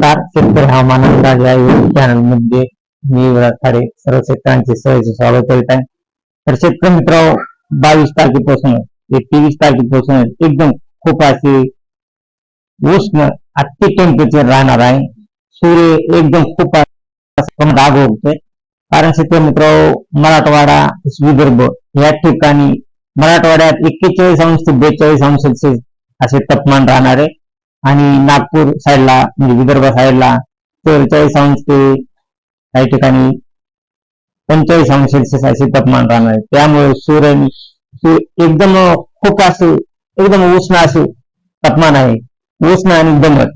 नमस्कार शेतकरी हवामान अंदाज या चॅनलमध्ये मी विराट सर्व शेतकऱ्यांचे सहज स्वागत करीत आहे. तर शेतकरी मित्र बावीस तारखेपासून ते तेवीस तारखेपासून एकदम खूप अशी उष्ण अति टेम्परेचर राहणार आहे. सूर्य एकदम खूप राग होते कारण शेतकरी मित्र मराठवाडा विदर्भ या ठिकाणी मराठवाड्यात एक्केचाळीस अंश ते बेचाळीस अंश असे तापमान राहणार आहे. आणि नागपूर साईडला म्हणजे विदर्भ साईडला चौवेचाळीस अंश ते काही ठिकाणी पंचेचाळीस अंश सेल्सिअस असे तापमान राहणार आहे. त्यामुळे सूर्य एकदम खूप असे एकदम उष्ण असे तापमान आहे. उष्ण आणि दमट.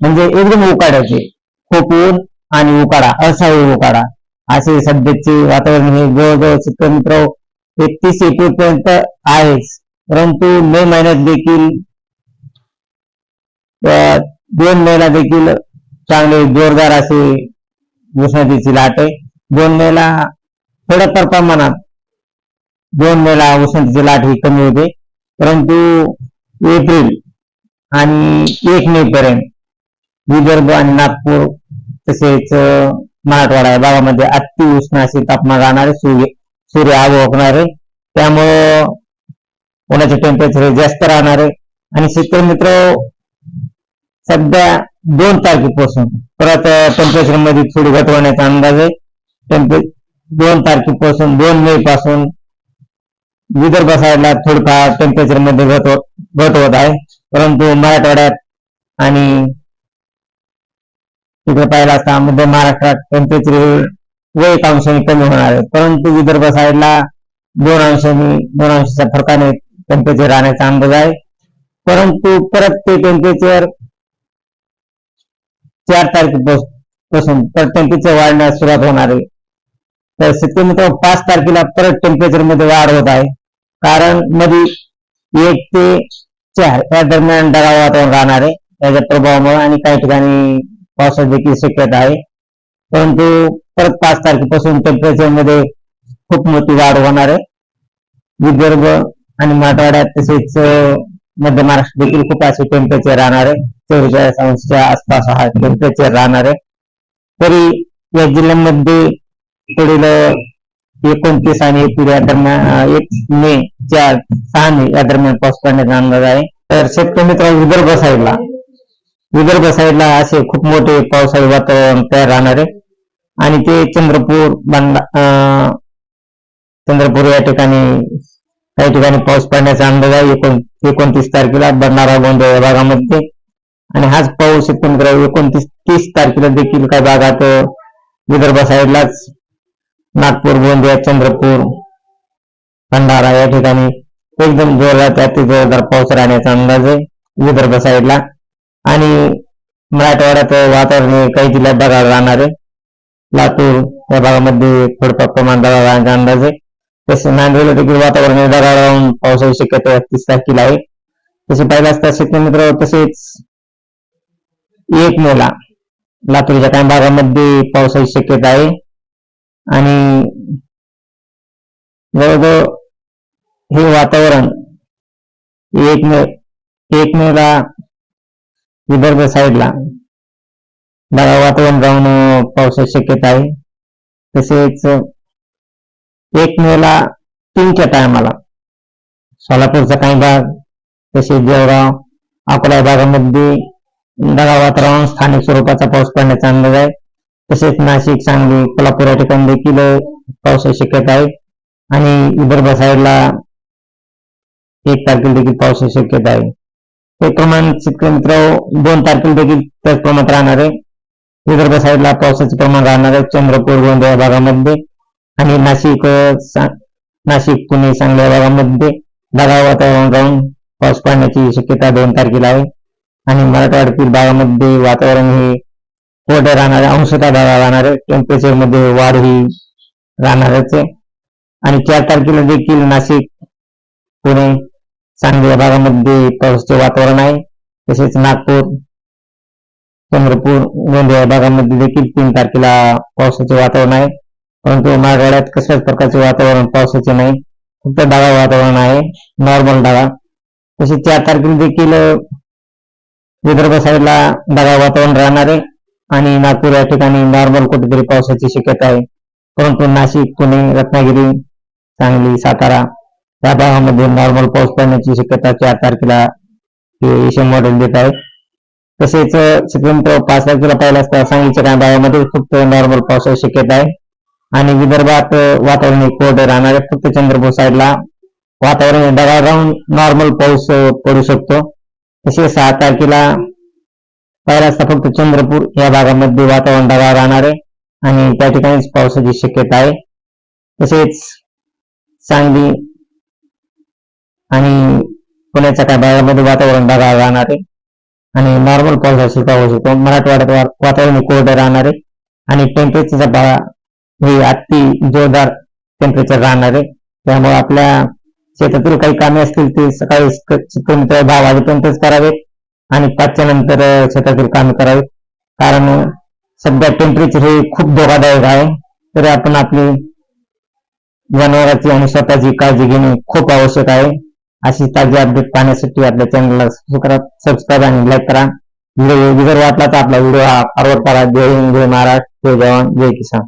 म्हणजे एकदम उकाड्याचे. खूप ऊन आणि उकाडा असावे उकाडा. असे सध्याचे वातावरण हे जवळजवळ शेतकरी मित्र एकतीस एप्रिल पर्यंत आहेच. परंतु मे महिन्यात देखील दोन मेला देखील चांगले जोरदार असे उष्णतेची लाट आहे. दोन मेला थोड्याफार प्रमाणात दोन मेला उष्णतेची लाट ही कमी होते. परंतु एप्रिल आणि एक मे पर्यंत विदर्भ आणि नागपूर तसेच मराठवाडा या भागामध्ये अति उष्ण असे तापमान राहणारे सूर्य सूर्य आग आहे त्यामुळं उन्हाचे टेम्परेचर जास्त राहणार. आहे आणि शेतकरी मित्र सध्या दोन तारखेपासून. परत टेम्परेचरमध्ये थोडी घट होण्याचा अंदाज आहे. टेम्परे दोन तारखेपासून दोन मे पासून विदर्भ साईडला थोडीफार टेम्परेचरमध्ये घट होत घट होत आहे. परंतु मराठवाड्यात आणि तिकडे पाहिला असता मध्य महाराष्ट्रात टेम्परेचर व एक अंशाने कमी होणार आहे. परंतु विदर्भ साईडला दोन अंशांनी दोन अंशाच्या फरकाने टेम्परेचर राहण्याचा अंदाज आहे. परंतु परत ते टेम्परेचर चार तारखेपासून परत टेम्परेचर वाढण्यास सुरुवात होणार आहे. तर शेतकरी मित्र पाच तारखेला परत टेम्परेचरमध्ये वाढ होत आहे. कारण मध्ये एक ते चार या दरम्यान ढगाळ वातावरण राहणार आहे. त्याच्या प्रभावामुळे आणि काही ठिकाणी पावसाची देखील शक्यता आहे. परंतु परत पाच तारखेपासून टेम्परेचरमध्ये खूप मोठी वाढ होणार आहे. विदर्भ आणि मराठवाड्यात तसेच मध्य महाराष्ट्र देखील खूप असे टेम्परेचर राहणार आहे चौवेचाळीस अंशच्या आसपास हा टेम्परेचर राहणार. आहे तरी या जिल्ह्यामध्ये पुढील एकोणतीस आणि एप्रिल या दरम्यान एक मे चार सहा मे या दरम्यान पाऊस पडण्याचा अंदाज आहे. तर शेतकरी मित्र विदर्भ साईडला विदर्भ साईडला असे खूप मोठे पावसाळी वातावरण तयार राहणार. आहे आणि ते चंद्रपूर बांधा अं, चंद्रपूर या ठिकाणी काही ठिकाणी पाऊस पडण्याचा अंदाज आहे. एकोण एकोणतीस तारखेला बंडारा गोंदिया या भागामध्ये. आणि हाच पाऊस एकोणतीस एकोणतीस तीस तारखेला देखील काही भागात विदर्भ साईडलाच नागपूर गोंदिया चंद्रपूर भंडारा या ठिकाणी एकदम जोरदार ते अति जोरदार पाऊस राहण्याचा अंदाज आहे विदर्भ साईडला. आणि मराठवाड्यात वातावरण काही जिल्ह्यात बघायला राहणार आहे. लातूर या भागामध्ये थोडंफार प्रमाण राहण्याचा अंदाज आहे. तसे नांदेडला देखील वातावरण ढगाळ राहून पावसाची शक्यता तीस तारखेला आहे. तसे पाहिलं असता शेतकरी मित्र तसेच एक मेला. लातूरच्या काही भागामध्ये पावसाची शक्यता आहे. आणि जवळजवळ हे वातावरण एक मे एक मेला विदर्भ साईडला. ढगाळ वातावरण राहून पावसाची शक्यता आहे. तसेच एक मेला तीनच्या टायमाला सोलापूरचा काही भाग तसेच देवगाव अकोला भागामध्ये ढगाळ वातावरण स्थानिक स्वरूपाचा पाऊस पडण्याचा अंदाज आहे. तसेच नाशिक सांगली कोल्हापूर या ठिकाणी देखील पावसाची शक्यता आहे. आणि विदर्भ साईडला एक तारखेला देखील पावसाची शक्यता आहे. ते प्रमाण शेतकरी मित्र दोन तारखेला देखील त्याच प्रमाणात राहणार आहे. विदर्भ साईडला पावसाचे प्रमाण राहणार आहे. चंद्रपूर गोंदिया भागामध्ये आणि नाशिक नाशिक पुणे सांगली भागामध्ये ढगाळ वातावरण राहून पाऊस पडण्याची शक्यता दोन तारखेला आहे. आणि मराठवाड्यातील भागामध्ये वातावरण हे कोरडे राहणार आहे. अंशतः ढगाळ राहणार आहे. टेम्परेचर वाढ ही राहणारच आहे. आणि चार तारखेला देखील नाशिक पुणे सांगली भागामध्ये पावसाचे वातावरण आहे. तसेच नागपूर चंद्रपूर गोंदिया भागामध्ये देखील तीन तारखेला पावसाचे वातावरण आहे. परंतु मराठवाड्यात कसल्याच प्रकारचे वातावरण पावसाचे नाही. फक्त ढगाळ वातावरण आहे नॉर्मल ढगाळ तसेच चार तारखेला देखील विदर्भ साईडला ढगाळ वातावरण राहणार आहे आणि नागपूर या ठिकाणी नॉर्मल कुठेतरी पावसाची शक्यता आहे. परंतु नाशिक पुणे रत्नागिरी सांगली सातारा या भागामध्ये नॉर्मल पाऊस पडण्याची शक्यता चार तारखेला हे एशियन मॉडेल देत आहे तसेच सेकंड पाच तारखेला पाहिलं असता सांगलीच्या काही भागामध्ये फक्त नॉर्मल पावसाची शक्यता आहे. आणि विदर्भात वातावरण हे कोरडे राहणार आहे. फक्त चंद्रपूर साईडला वातावरण ढगाळ राहून नॉर्मल पाऊस पडू शकतो. तसेच सहा तारखेला पहिला असता फक्त चंद्रपूर. या भागामध्ये वातावरण ढगाळ राहणार आहे आणि त्या ठिकाणीच पावसाची शक्यता आहे. तसेच सांगली आणि पुण्याच्या काही भागामध्ये वातावरण ढगाळ राहणार आहे. आणि नॉर्मल पाऊस सुद्धा होऊ शकतो. मराठवाड्यात वातावरण हे कोरडे राहणार आहे. आणि टेम्परेचरचा हे अति जोरदार टेम्परेचर राहणार आहे. त्यामुळे आपल्या शेतातील काही कामे असतील ते सकाळी शेतकरी दहा वाजेपर्यंतच करावेत आणि पाचच्या नंतर शेतातील कामे करावेत कारण सध्या टेम्परेचर हे खूप धोकादायक आहे. तरी आपण आपली जनावरांची आणि स्वतःची काळजी घेणे खूप आवश्यक आहे. अशी ताजी अपडेट पाहण्यासाठी आपल्या चॅनलला सबस्क्राईब आणि लाईक करा. व्हिडिओ जर वाटला तर आपला व्हिडिओ हा फॉरवर्ड करा जय हिंद जय महाराष्ट्र जय जवान जय किसान.